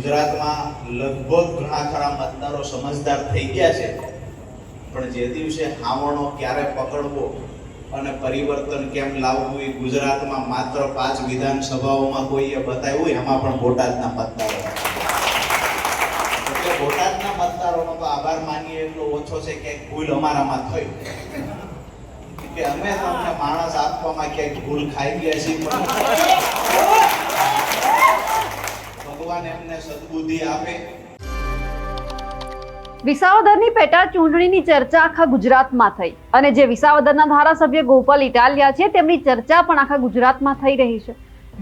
ગુજરાતમાં લગભગ ઘણા ખરા મતદારો સમજદાર થઈ ગયા છે. પણ જે દિવસે હાવણો ક્યારે પકડવો અને પરિવર્તન કેમ લાવવું એ ગુજરાતમાં માત્ર પાંચ વિધાનસભાઓમાં કોઈએ બતાવ્યું એમાં પણ બોટાદના મતદારો. એટલે બોટાદના મતદારોનો તો આભાર માનીએ એટલો ઓછો છે કે ભૂલ અમારામાં થઈ. કે અમે તમને માણસ આપવામાં ક્યાંક ભૂલ ખાઈ ગયા છીએ. પણ ભગવાન એમને સદબુદ્ધિ આપે. વિસાવદરની પેટા ચૂંટણીની ચર્ચા આખા ગુજરાતમાં થઈ અને જે વિસાવદરના ધારાસભ્ય ગોપાલ ઇટાલિયા છે, તેમની ચર્ચા પણ આખા ગુજરાતમાં થઈ રહી છે.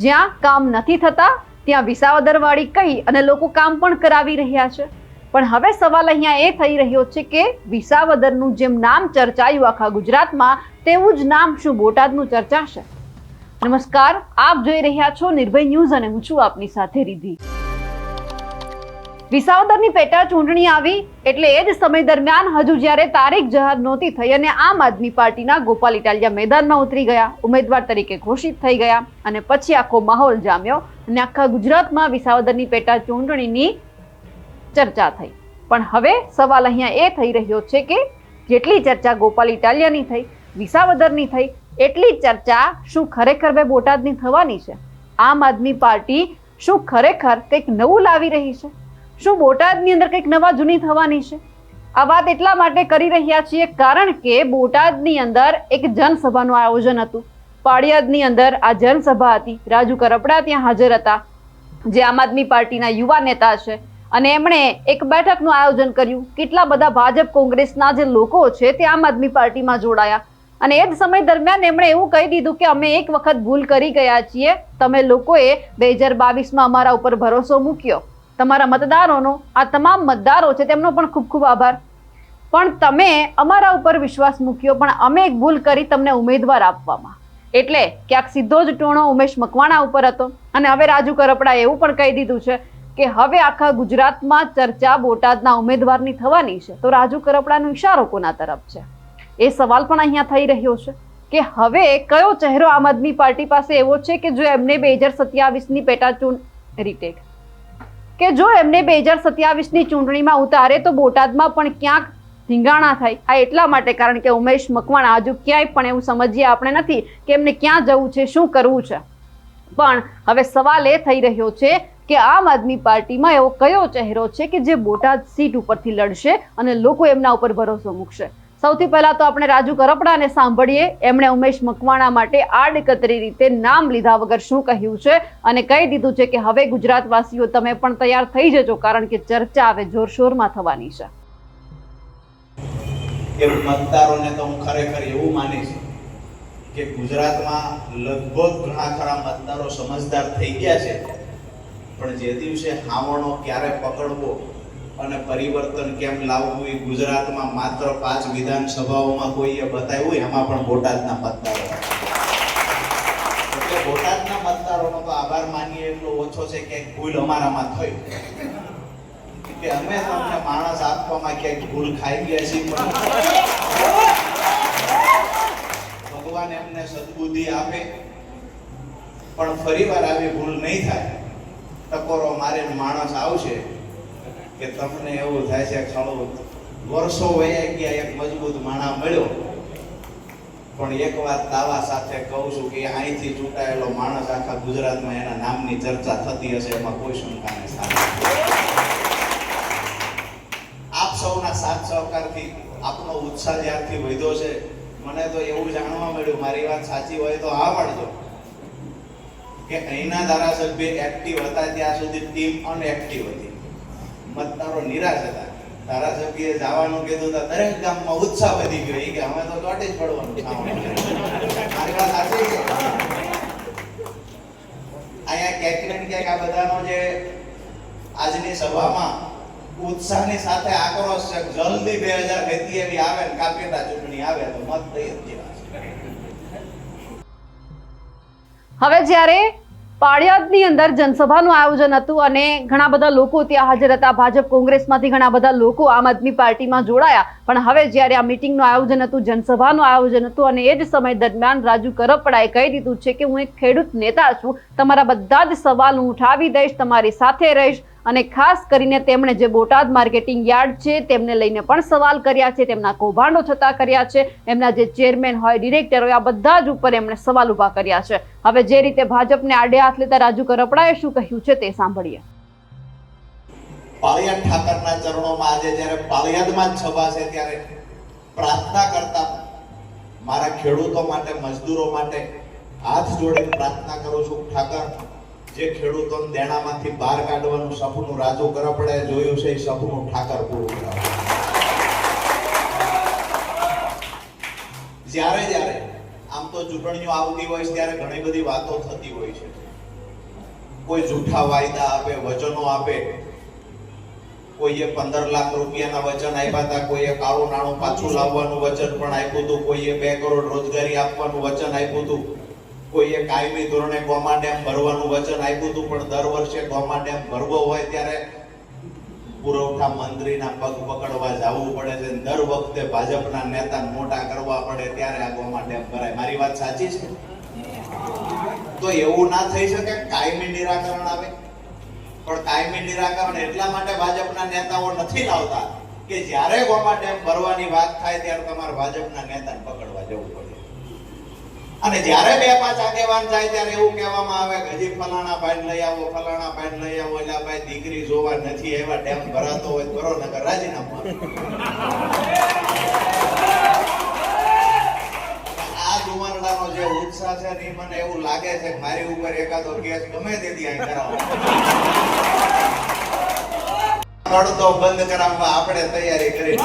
જ્યાં કામ નથી થતા, ત્યાં વિસાવદરવાળી કહી અને લોકો કામ પણ કરાવી રહ્યા છે. પણ હવે સવાલ અહીંયા એ થઈ રહ્યો છે કે વિસાવદરનું જેમ નામ ચર્ચાયું આખા ગુજરાતમાં, તેવું જ નામ શું બોટાદનું ચર્ચાશે? નમસ્કાર, આપ જોઈ રહ્યા છો નિર્ભય ન્યૂઝ અને હું છું આપની સાથે રીધી વિસાવદરની પેટા ચૂંટણી આવી એટલે એ જ સમય દરમિયાન હજુ જ્યારે તારીખ જાહેર નહોતી થઈ અને આમ આદમી પાર્ટીના ગોપાલ ઇટાલિયા મેદાનમાં ઉતરી ગયા, ઉમેદવાર તરીકે ઘોષિત થઈ ગયા અને પછી આખો માહોલ જામ્યો અને આખા ગુજરાતમાં વિસાવદરની પેટા ચૂંટણીની ચર્ચા થઈ. પણ હવે સવાલ અહીંયા એ થઈ રહ્યો છે કે જેટલી ચર્ચા ગોપાલ ઇટાલિયાની થઈ, વિસાવદરની થઈ એટલી ચર્ચા શું ખરેખર બે બોટાદની થવાની છે? આમ આદમી પાર્ટી શું ખરેખર કંઈક નવું લાવી રહી છે? શું બોટાદની અંદર કંઈક નવા જૂની થવાની છે? આ વાત એટલા માટે કરી રહ્યા છીએ કારણ કે બોટાદની અંદર એક જનસભાનું આયોજન હતું. પાળિયાદની અંદર આ જનસભા હતી. રાજુ કરપડા ત્યાં હાજર હતા. જે આમ આદમી પાર્ટીના યુવા નેતા છે. અને એમણે એક બેઠકનું આયોજન કર્યું. કેટલા બધા ભાજપ કોંગ્રેસના જે લોકો છે તે આમ આદમી પાર્ટીમાં જોડાયા. અને એ જ સમય દરમિયાન એમણે એવું કહી દીધું કે અમે એક વખત ભૂલ કરી ગયા છીએ. તમે લોકોએ બે હજાર બાવીસમાં અમારા ઉપર ભરોસો મૂક્યો. તમારા મતદારોનો, આ તમામ મતદારો છે, તેમનો પણ ખૂબ ખૂબ આભાર. પણ તમે અમારા ઉપર વિશ્વાસ મૂક્યો, પણ અમે એક ભૂલ કરી તમને ઉમેદવાર આપવામાં. એટલે ક્યાંક સીધો જ ટોણો ઉમેશ મકવાણા ઉપર હતો. અને હવે રાજુ કરપડાએ એવું પણ કહી દીધું છે કે હવે આખા ગુજરાતમાં ચર્ચા બોટાદના ઉમેદવારની થવાની છે. તો રાજુ કરપડાનો ઇશારો કોના તરફ છે? એ સવાલ પણ અહીંયા થઈ રહ્યો છે કે હવે કયો ચહેરો આમ આદમી પાર્ટી પાસે એવો છે કે જો એમને બે હજાર સત્યાવીસની પેટાચૂંટ રીટેક કે જો એમને બે હજાર સત્યાવીસની ચૂંટણીમાં ઉતારે તો બોટાદમાં પણ ક્યાંક ધીંગાણા થાય. આ એટલા માટે કારણ કે ઉમેશ મકવાણા હજુ ક્યાંય પણ એવું સમજીએ આપણે નથી કે એમને ક્યાં જવું છે, શું કરવું છે. પણ હવે સવાલ એ થઈ રહ્યો છે કે આમ આદમી પાર્ટીમાં એવો કયો ચહેરો છે કે જે બોટાદ સીટ ઉપરથી લડશે અને લોકો એમના ઉપર ભરોસો મૂકશે. સૌથી પહેલા તો આપણે રાજુ કરપડાને સાંભળીએ. એમણે ઉમેશ મકવાણા માટે આડકતરી રીતે નામ લીધા વગર શું કહ્યું છે? અને કહી દીધું છે કે હવે ગુજરાતવાસીઓ તમે પણ તૈયાર થઈ જજો, કારણ કે ચર્ચા હવે જોરશોરમાં થવાની છે. કે મતદારોને તો હું ખરેખર એવું માનીશ કે ગુજરાતમાં લગભગ ઘણા ખરા મતદારો સમજદાર થઈ ગયા છે. પણ જે દિવસે હાવણો ક્યારે પકડવો અને પરિવર્તન કેમ લાવવું એ ગુજરાતમાં માત્ર પાંચ વિધાનસભાઓમાં કોઈએ બતાવ્યું એમાં પણ બોટાદના એટલે બોટાદના મતદારોનો તો આભાર માનીએ એટલો ઓછો છે કે ભૂલ અમારામાં થઈ. કે અમે તમને માણસ આપવામાં ક્યાંક ભૂલ ખાઈ ગયા છીએ, પણ ભગવાન એમને સદબુદ્ધિ આપે. પણ ફરીવાર આવી ભૂલ નહીં થાય. ટકોરો મારે માણસ આવશે. કે તમને એવું થાય છે ખાલું વર્ષો વયા ગયા, એક મજબૂત માણા મળ્યો. પણ એક વાત દાવા સાથે કહું છું કે અહીંથી ચૂંટાયેલો માણસ આખા ગુજરાતમાં એના નામની ચર્ચા થતી હશે, એમાં કોઈ શંકા નથી આપ સૌના સાથ સહકારથી આપનો ઉત્સાહ જ્યારથી વધ્યો છે, મને તો એવું જાણવા મળ્યું, મારી વાત સાચી હોય તો આ પાડજો. કે અહીંના ધારાસભ્ય એક્ટિવ હતા, ત્યાં સુધી ટીમ અનએક્ટિવ હતી. મતદારો નિરાશ હતા. ધારાસભ્યએ જવાનું કીધું તો દરેક ગામમાં ઉત્સાહ વધી ગયો. કે અમે તો ચોટી જ પડવાનું અહીંયા ક્યાંક ને ક્યાંક આ બધાનો જે આજની સભામાં ઉત્સાહની સાથે આક્રોશ છે જલ્દી બે હજાર એવી આવે ને કાપેટા ચૂંટણી આવે તો મત દઈએ હવે જ્યારે પાળિયાદની અંદર જનસભાનું આયોજન હતું અને ઘણા બધા લોકો ત્યાં હાજર હતા. ભાજપ કોંગ્રેસમાંથી ઘણા બધા લોકો આમ આદમી પાર્ટીમાં જોડાયા. પણ હવે જ્યારે આ મિટિંગનું આયોજન હતું, જનસભાનું આયોજન હતું અને એ જ સમય દરમિયાન રાજુ કરપડાએ કહી દીધું છે કે હું એક ખેડૂત નેતા છું, તમારા બધા જ સવાલ હું ઉઠાવી દઈશ, તમારી સાથે રહીશ અને ખાસ કરીને તેમણે જે બોટાદ માર્કેટિંગ યાર્ડ છે તેમને લઈને પણ સવાલ કર્યા છે, તેમના કૌભાંડો થતા કર્યા છે, એમના જે ચેરમેન હોય, ડિરેક્ટર હોય, આ બધા જ ઉપર એમણે સવાલ ઊભા કર્યા છે. હવે જે રીતે ભાજપને આડે હાથ લેતા રાજુ કરપડાએ શું કહ્યું છે તે સાંભળીએ. પાળિયાદ ઠાકરના ચરણોમાં આજે જ્યારે પાળિયાદમાં જ સભા ત્યારે પ્રાર્થના કરતા મારા ખેડૂતો માટે, મજદૂરો માટે હાથ જોડે પ્રાર્થના કરું છું. ઠાકર, જે ખેડૂતોને દેણામાંથી બહાર કાઢવાનું સપનું રાજુ કરપડે જોયું છે, એ સપનું ઠાકર પૂરું કરાવે. જ્યારે જ્યારે આમ તો ચૂંટણીઓ આવતી હોય છે ત્યારે ઘણી બધી વાતો થતી હોય છે. કોઈ જૂઠા વાયદા આપે, વચનો આપે કોઈએ પંદર લાખ રૂપિયાના વચન આપ્યા હતા, કોઈએ કાળું નાણું પાછું લાવવાનું વચન પણ આપ્યું હતું, કોઈએ બે કરોડ રોજગારી આપવાનું વચન આપ્યું હતું, કોઈએ કાયમી ધોરણે ગોમા ડેમ ભરવાનું વચન આપ્યું હતું, પણ દર વર્ષે ગોમા ડેમ ભરવો હોય ત્યારે પુરવઠા મંત્રીના પગ પકડવા જવું પડે છે દર વખતે ભાજપના નેતા મોટા કરવા પડે ત્યારે આ ગોમા ડેમ ભરાય. મારી વાત સાચી છે? તો એવું ના થઈ શકે કાયમી નિરાકરણ આવે? પણ કાયમી નિરાકરણ એટલા માટે ભાજપના નેતાઓ નથી લાવતા કે જ્યારે ગોમા ડેમ ભરવાની વાત થાય ત્યારે તમારે ભાજપના નેતાને પકડવા જવું પડે. અને જ્યારે બે પાંચ આગેવાન જાય ત્યારે એવું કહેવામાં આવે કે હજી ફલાણા ભાઈ લઈ આવો, ફલાણા ભાઈ લઈ આવો, એટલે ભાઈ દીકરી જોવા નથી એવા ડેમ ભરાતો હોય કરો નગર રાજીનામું જે ઉત્સાહ છે ને મને એવું લાગે છે મારી ઉપર એકાદો કેસ ગમે તેથી અહીં કરાવો. પડતો બંધ કરાવવા આપણે તૈયારી કરી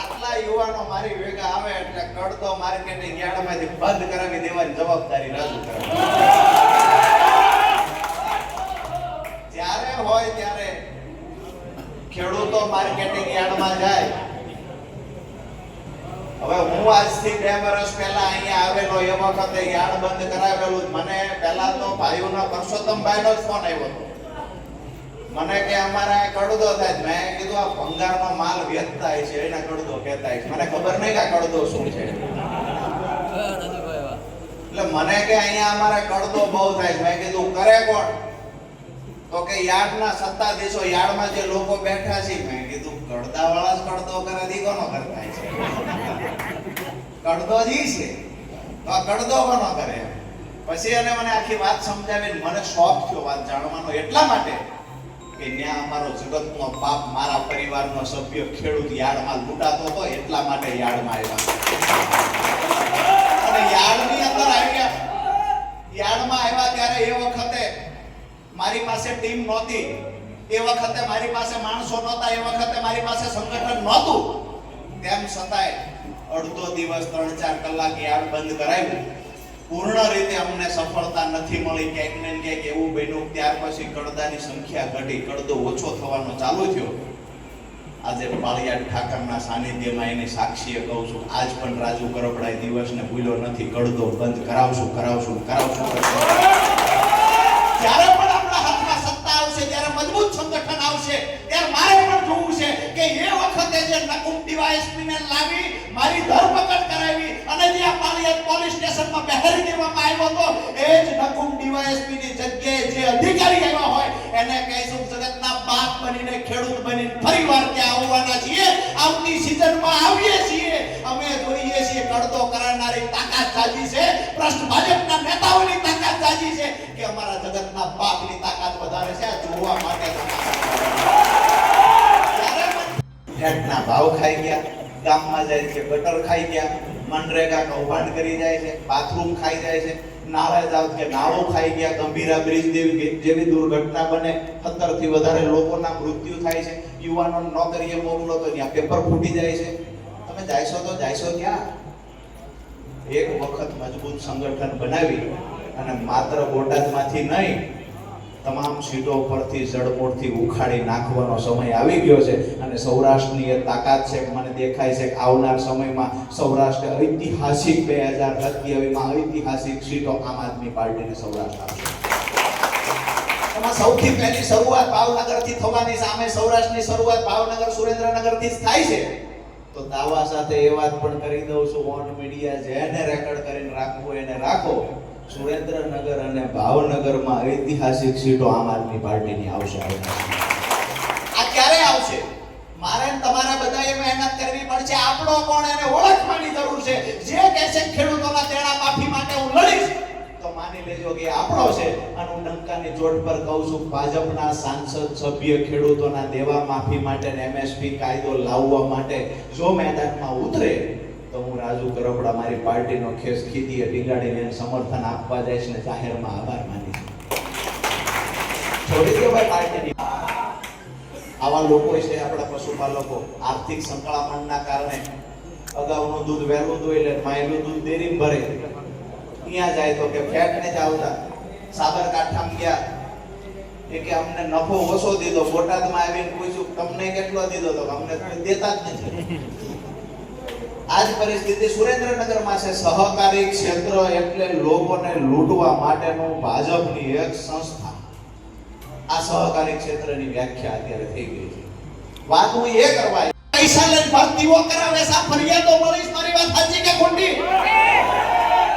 આટલા યુવાનો મારી ભેગા આવે એટલે કડતો માર્કેટિંગ યાર્ડમાંથી બંધ કરાવી દેવાની જવાબદારી રાજુ કરે. જ્યારે હોય ત્યારે ખેડૂતો માર્કેટિંગ યાર્ડમાં જાય. હવે હું આજથી બે વર્ષ પહેલા અહીંયા આવેલો એ વખતે યાર્ડ બંધ કરાવેલું મને પહેલા તો ભાઈઓના પરસોત્તમભાઈનો જ ફોન આવ્યો હતો. મને કે અમારે કડદો થાય. મેં કીધું, આ ભંગારનો માલ વેચતા હોય છે, એને કડદો કહેતા છે. મને ખબર નહીં કે આ કડદો શું છે. એટલે મને કે અહીંયા અમારે કડદો બહુ થાય મેં કીધું, કરે કોણ? તો કે, યાર્ડના સત્તાધીશો, યાર્ડમાં જે લોકો બેઠા છે. મેં કીધું કડદાવાળા જ કડદો કરે દી કોનો કરતા છે. કડદો જી છે. તો આ કડદો કોનો કરે? પછી એને મને આખી વાત સમજાવીને મને શોખ થયો વાત જાણવાનો એટલા માટે કે ન્યા અમારો જગતનો પાપ મારા પરિવારનો સભ્ય ખેડૂત યાર્ડમાં લૂંટાતો હતો, એટલા માટે યાર્ડમાં આવ્યા. અને યાર્ડની અંદર આવ્યા. યાર્ડમાં આવ્યા ત્યારે એ વખતે મારી પાસે ટીમ નહોતી. એ વખતે મારી પાસે માણસો નહોતા, એ વખતે મારી પાસે સંગઠન નહોતું. તેમ છતાંય અડધો દિવસ, ત્રણ ચાર કલાક યાર્ડ બંધ કરાવ્યું પૂર્ણ રીતે અમને સફળતા નથી મળી, ક્યાંક ને ક્યાંક એવું બન્યું ત્યાર પછી કડદાની સંખ્યા ઘટી, કડદો ઓછો થવાનો ચાલુ થયો. આજે પાળિયા ઠાકરના સાનિધ્યમાં એની સાક્ષીએ કહું છું, આજ પણ રાજુ કરપડાએ દિવસને ભૂલ્યો નથી. કડદો બંધ કરાવશું કરાવશું કરાવશું. ત્યારે પણ જે નકુમ ડીવાયએસપી ને લાવી, મારી ધરપકડ કરાવી અને જે આ પોલીસ સ્ટેશનમાં બેહારી દેવામાં આવ્યો હતો, એ જ નકુમ ડીવાયએસપી જગ્યાએ જે અધિકારી આવ્યા હોય, એને કહીશું જગતના બાપ બનીને, ખેડૂત બનીને ફરીવાર ત્યાં આવવાના છીએ. આવતી સિઝનમાં આવીએ છીએ. અમે જોઈએ છીએ, કડતો કરનારી તાકાત સાજી છે. પ્રશ્ન ભાજપના નેતાઓની તાકાત સાજી છે કે અમારા જગતના બાપની તાકાત વધારે છે. આ જોવા માટે ફેટના ભાવ ખાઈ ગયા, ગામમાં જાય છે, ગટર ખાઈ ગયા મનરેગા કૌભાંડ કરી જાય છે, બાથરૂમ ખાઈ જાય છે, નાળે જાવ કે નાળો ખાઈ ગયા, ગંભીરા બ્રિજ જેવી જેવી દુર્ઘટના બને 17 થી વધારે લોકોના મૃત્યુ થાય છે, યુવાનો નોકરીએ મોકલો તો ત્યાં પેપર ફૂટી જાય છે. તમે જાયશો તો જાયશો ક્યાં? એક વખત મજબૂત સંગઠન બનાવી અને માત્ર બોટાદમાંથી નહીં તમામ સીટો પરથી જડમૂળથી ઉખાડી નાખવાનો સમય આવી ગયો છે અને સૌરાષ્ટ્રની એ તાકાત છે મને દેખાય છે કે આવનાર સમયમાં સૌરાષ્ટ્ર ઐતિહાસિક બે હજાર સત્યાવીસમાં ઐતિહાસિક સીટો આમ આદમી પાર્ટીને સૌરાષ્ટ્ર આપશે. સૌથી પહેલી શરૂઆત ભાવનગરથી થવાની સામે સૌરાષ્ટ્રની શરૂઆત ભાવનગર સુરેન્દ્રનગરથી જ થાય છે. તો દાવા સાથે એ વાત પણ કરી દઉં છું ઓન મીડિયા જેને રેકોર્ડ કરીને રાખવું એને રાખો. સુરેન્દ્રનગર અને ભાવનગરમાં ઐતિહાસિક સીટો આમ આદમી પાર્ટીની આવશે આ ક્યારે આવશે? મારે તમારા બધાએ મહેનત કરવી પડશે. આપણો કોણ એને ઓળખવાની જરૂર છે. જે કહેશે ખેડૂતોના તેડા માફી માટે હું લડીશ. તો માની લેજો કે આપણો છે. અને હું ડંકાની ચોટ પર કહું છું, ભાજપના સાંસદ સભ્ય ખેડૂતોના દેવા માફી માટે એમએસપી કાયદો લાવવા માટે જો મેદાનમાં ઉતરે તો હું રાજુ કરપડા મારી પાર્ટીનો ખેસ ખીદીએ ટીંગાડીને એને સમર્થન આપવા જઈશ ને જાહેરમાં આભાર પાર્ટીની. આવા લોકો છે આપણા પશુપાલકો. આર્થિક સંકળામણના કારણે અગાઉનું દૂધ વહેલું દોઈ લે, માયલું દૂધ દેરી ભરે. અહીંયા જાય તો કે ફેટ ને જ આવતા. સાબરકાંઠામાં ગયા. એ કે અમને નફો ઓછો દીધો, બોટાદમાં આવીને પૂછ્યું, તમને કેટલો દીધો? તો અમને દેતા જ નથી. આ જ પરિસ્થિતિ સુરેન્દ્રનગરમાં છે. સહકારી ક્ષેત્ર એટલે લોકોને લૂંટવા માટેનું ભાજપની એક સંસ્થા. આ સહકારી ક્ષેત્રની વ્યાખ્યા અત્યારે થઈ ગઈ છે. વાત હું એ કરવા પૈસા લઈને ભરતીઓ કરાવે સા ફરિયાદો મળીશ મારી વાત સાચી કે ખોટી?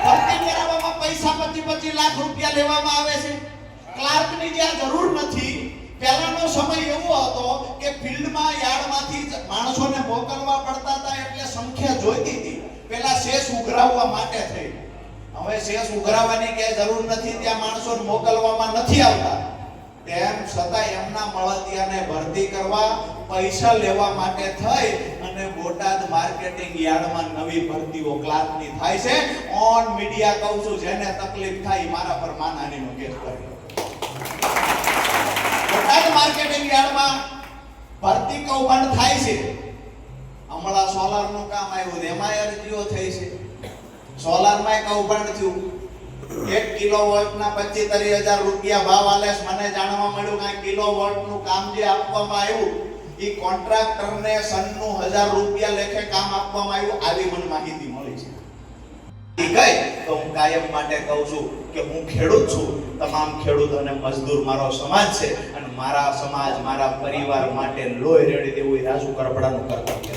ભરતી કરાવવામાં પૈસા પચી પચી લાખ રૂપિયા લેવામાં આવે છે. ક્લાર્કની જ્યાં જરૂર નથી. પહેલાનો સમય એવો હતો કે ફિલ્ડમાં યાર્ડમાંથી માણસોને મોકલવા પડતા હતા એટલે સંખ્યા જોઈતી હતી પહેલા શેષ ઉઘરાવવા માટે થઈ. હવે શેષ ઉઘરાવવાની ક્યાંય જરૂર નથી, ત્યાં માણસોને મોકલવામાં નથી આવતા. તેમ છતાં એમના મળતિયાને ભરતી કરવા પૈસા લેવા માટે થઈ અને બોટાદ માર્કેટિંગ યાર્ડમાં નવી ભરતીઓ ક્લાર્કની થાય છે. ઓન મીડિયા કહું છું, જેને તકલીફ થાય મારા પર માનહાનિનો કેસ કર્યો. બોટાદ માર્કેટિંગ યાર્ડમાં ભરતી કૌભાંડ થાય છે. હમણાં સોલારનું કામ આવ્યું, એમાં અરજીઓ થઈ છે. સોલારમાં પણ થયું. એક કિલો વોલ્ટના પચીતરી હજાર રૂપિયા ભાવ આલે મને જાણવા મળ્યું કે કિલો વોલ્ટનું કામ જે આપવામાં આવ્યું, એ કોન્ટ્રાક્ટરને સનનું હજાર રૂપિયા લેખે કામ આપવામાં આવ્યું. આવી મને માહિતી મળી છે. ગઈ તો હું કાયમ માટે કહું છું કે હું ખેડૂત છું. તમામ ખેડૂત અને મજદૂર મારો સમાજ છે અને મારા સમાજ, મારા પરિવાર માટે લોહી રેડી દેવું એ રાજુ કરપડાનું કર્તવ્ય છે.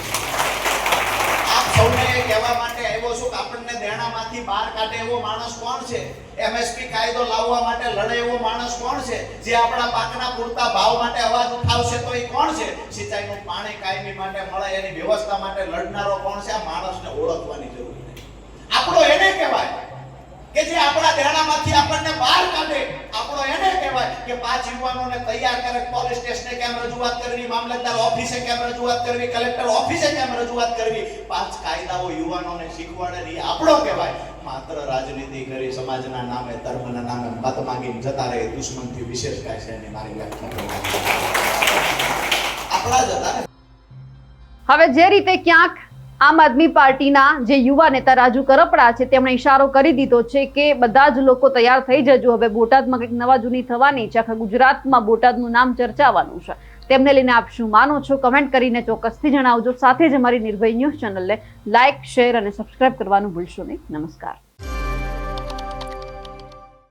કહેવા માટે આવ્યો છું કે આપણને દેણામાંથી બહાર કાઢે એવો માણસ કોણ છે? એમએસપી કાયદો લાવવા માટે લડે એવો માણસ કોણ છે? જે આપણા પાકના પૂરતા ભાવ માટે અવાજ ઉઠાવશે તો એ કોણ છે? સિંચાઈનું પાણી કાયમી માટે મળે, એની વ્યવસ્થા માટે લડનારો કોણ છે? આ માણસને ઓળખવાની જરૂર છે આપણો એને કહેવાય કે જે આપણા દેણામાંથી આપણને બહાર કાઢે, આપણો એને કહેવાય કે પાંચ યુવાનોને તૈયાર કરે, પોલીસ સ્ટેશને કેમ રજૂઆત કરવી, મામલતદાર ઓફિસે કેમ રજૂઆત કરવી, કલેક્ટર ઓફિસે કેમ રજૂઆત કરવી? પાંચ કાયદાઓ યુવાનોને શીખવાડે ને આપણો કહેવાય. માત્ર રાજનીતિ કરી સમાજના નામે, ધર્મના નામે મત માંગીને જતા રહે દુશ્મનથી વિશેષ કાંઈ છે એની મારી વ્યાખ્યા આપણા જ હતા હવે જે રીતે ક્યાંક આમ આદમી પાર્ટીના જે યુવા નેતા રાજુ કરપડા છે, તેમણે ઇશારો કરી દીધો છે કે બધા જ લોકો તૈયાર થઈ જજો. હવે બોટાદમાં કંઈક નવા જૂની થવાની છે, આખા ગુજરાતમાં બોટાદનું નામ ચર્ચાવાનું છે. તેમને લઈને આપ શું માનો છો? કમેન્ટ કરીને ચોક્કસથી જણાવજો. સાથે જ અમારી નિર્ભય ન્યૂઝ ચેનલને લાઇક શેર અને સબસ્ક્રાઇબ કરવાનું ભૂલશો નહીં. નમસ્કાર.